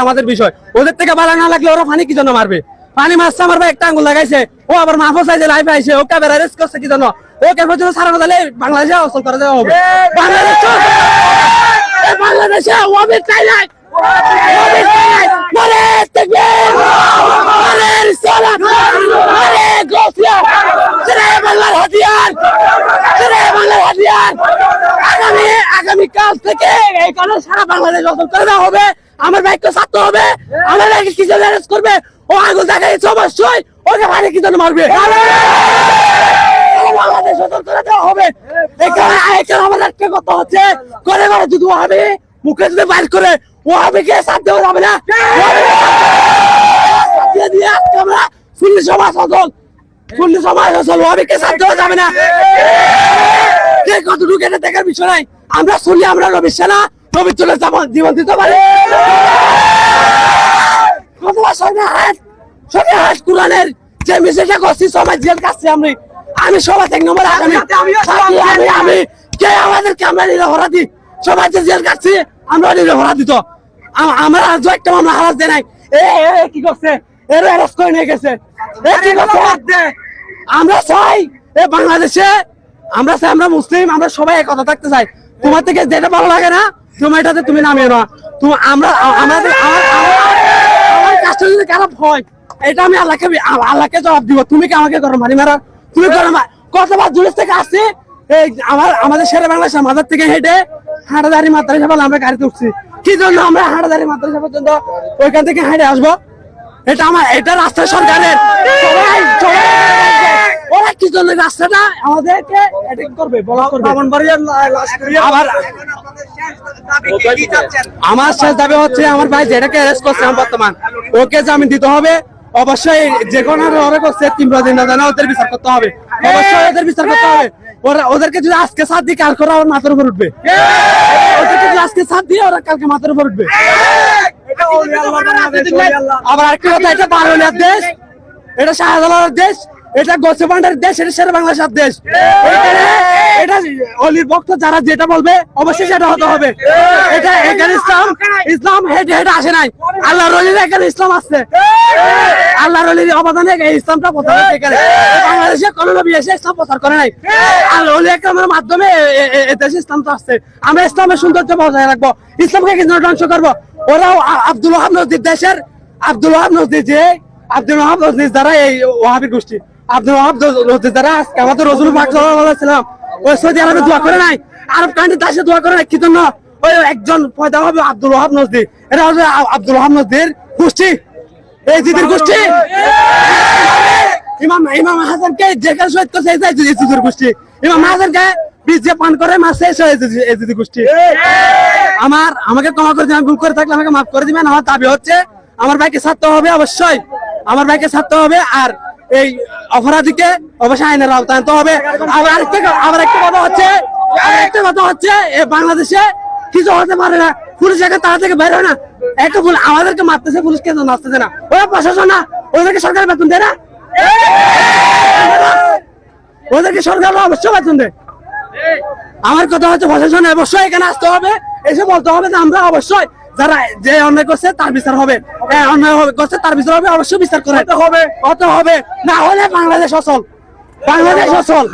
আমাদের বিষয়। ওদের থেকে ভালো না লাগলে ওরা পানি কি জন্য মারবে? পানি মারছে, আমার ভাই একটা আঙ্গুল লাগাইছে। ও আবার মাহফুজ আইছে লাইফে আইছে, ও ক্যামেরা রেস্ট করছে কি জন্য? ওকে পর্যন্ত সারানো দিলে বাংলাদেশে অসল করে দেওয়া হবে। বাংলাদেশ বাংলাদেশে ওয়াবির চাই নাই। ওয়াবির চাই নাই। কাল থেকে এই কারণে সারা বাংলাদেশ অসল করে দেওয়া হবে। আমার বাইককে ছাড়তে হবে। আমার বাইকে কি জন্য অ্যারেস্ট করবে? ও আগুন দেখাইছে অবশ্যই। ওকে কি জন্য মারবে? বাংলাদেশ অচল করে দেওয়া হবে। এখানে এখানে আমাদের একটা কথা হচ্ছে। করে করে যদি হবে মুখে যদি বাইর করে ও হবে কে? সাথ দেওয়া যাবে না। দিয়ে দিয়ে আজকে আমরা শুনলি সমাজ অচল শুনলি সমাজ অচল ও হবে কে? সাথ দেওয়া যাবে না। কে কতটুকু এটা দেখার বিষয় নাই। আমরা শুনলি আমরা রবি সেনা রবি পবিত্র জীবন দিতে পারি। হাত কোরআনের যে মেসেজটা করছি সবাই জেল কাছে আমি। আমি সবাই এক নম্বর আগামী আমি আমি কে আমাদেরকে আমরা নিরহরা দিই সবাই যে জেল কাটছি আমরা নিরহরা দিত আম- আমরা একটা মামলা হারাস দেয় নাই। এ কি করছে? এর অ্যারেস্ট করে নিয়ে গেছে। এ কি করছে? আমরা চাই এ বাংলাদেশে আমরা চাই আমরা মুসলিম আমরা সবাই এক কথা থাকতে চাই। তোমার থেকে যেটা ভালো লাগে না তুমি এটাতে তুমি নামিয়ে না তুমি আমরা আমাদের আমার- কাজটা যদি খারাপ হয়, এটা আমি আল্লাহকে আল্লাহকে জবাব দিব। তুমি কি আমাকে করো মারি মারা? তুমি করো মা- কতবার জুলিস থেকে আসছি? এই আমার, আমাদের সেরা বাংলাদেশের মাথার থেকে হেঁটে হাঁটাদারি মাদ্রাসা বলে আমরা গাড়িতে উঠছি। কি জন্য আমরা হাঁটাদারি মাদ্রাসা পর্যন্ত ওইখান থেকে হেঁটে আসব? এটা আমার, এটা রাস্তা সরকারের। সবাই জন্য রাস্তাটা আমাদেরকে এটা করবে বলা করবে। আবার আমার শেষ দাবি হচ্ছে আমার ভাই যেটাকে অ্যারেস্ট করছে আমার বর্তমান ওকে জামিন দিতে হবে। অবশ্যই যে কোনো ওরা করছে ওদের বিচার করতে হবে। অবশ্যই ওদের বিচার করতে হবে। ওরা ওদেরকে যদি আজকে সাত দিয়ে কাল করে ওরা মাথার উপর উঠবে। ওদেরকে যদি আজকে সাত দিয়ে ওরা কালকে মাথার উপর উঠবে। আবার আরেকটা কথা এটা বারোলিয়ার দেশ এটা শাহজালালের দেশ এটা গোসে ভান্ডারের দেশ, এটা সেরা বাংলাদেশের দেশ। এখানে এটা অলির ভক্ত যারা যেটা বলবে, অবশ্যই সেটা হতে হবে। এটা এখানে ইসলাম ইসলাম হেঁটে হেঁটে আসে নাই। আল্লাহ রলির এখানে ইসলাম আসছে আল্লাহ রলির অবদানে এই ইসলামটা প্রচার এখানে। বাংলাদেশে কোনো নবী এসে ইসলাম প্রচার করে নাই। আল্লাহ রলি একরামের মাধ্যমে দেশে ইসলাম তো আসছে আমরা ইসলামের সৌন্দর্য বজায় রাখব। ইসলামকে কিন্তু ধ্বংস করব? ওরাও আব্দুল ওহাব নজদির দেশের আব্দুল ওহাব নজদির যে আব্দুল ওহাব নজদির দ্বারা এই ওহাবি গোষ্ঠী। আমার, আমাকে ক্ষমা করে দিবেন ভুল করে থাকলে আমাকে মাফ করে দিবেন। আমার দাবি হচ্ছে, আমার ভাইকে ছাড়তে হবে অবশ্যই। আমার ভাইকে ছাড়তে হবে, আর এই অপরাধীকে অবশ্যই আইনের আওতায় আনতে হবে। আবার আরেকটা আবার একটা কথা হচ্ছে একটা কথা হচ্ছে বাংলাদেশে কিছু হতে পারে না। পুলিশ একে তারা থেকে বের হয় না। একটা ভুল আমাদেরকে মারতেছে পুলিশ কেন নাচতেছে না। ওরা প্রশাসন না, ওদেরকে সরকার বেতন দেয় না। ওদেরকে সরকার অবশ্যই বেতন দেয়। আমার কথা হচ্ছে, প্রশাসন অবশ্যই এখানে আসতে হবে। এসে বলতে হবে যে আমরা অবশ্যই যারা যে অন্যায় করছে তার বিচার হবে। অন্যায় হবে- করছে তার বিচার হবে অবশ্যই বিচার করে। হবে। অত হবে। না হলে বাংলাদেশ অচল। বাংলাদেশ অচল।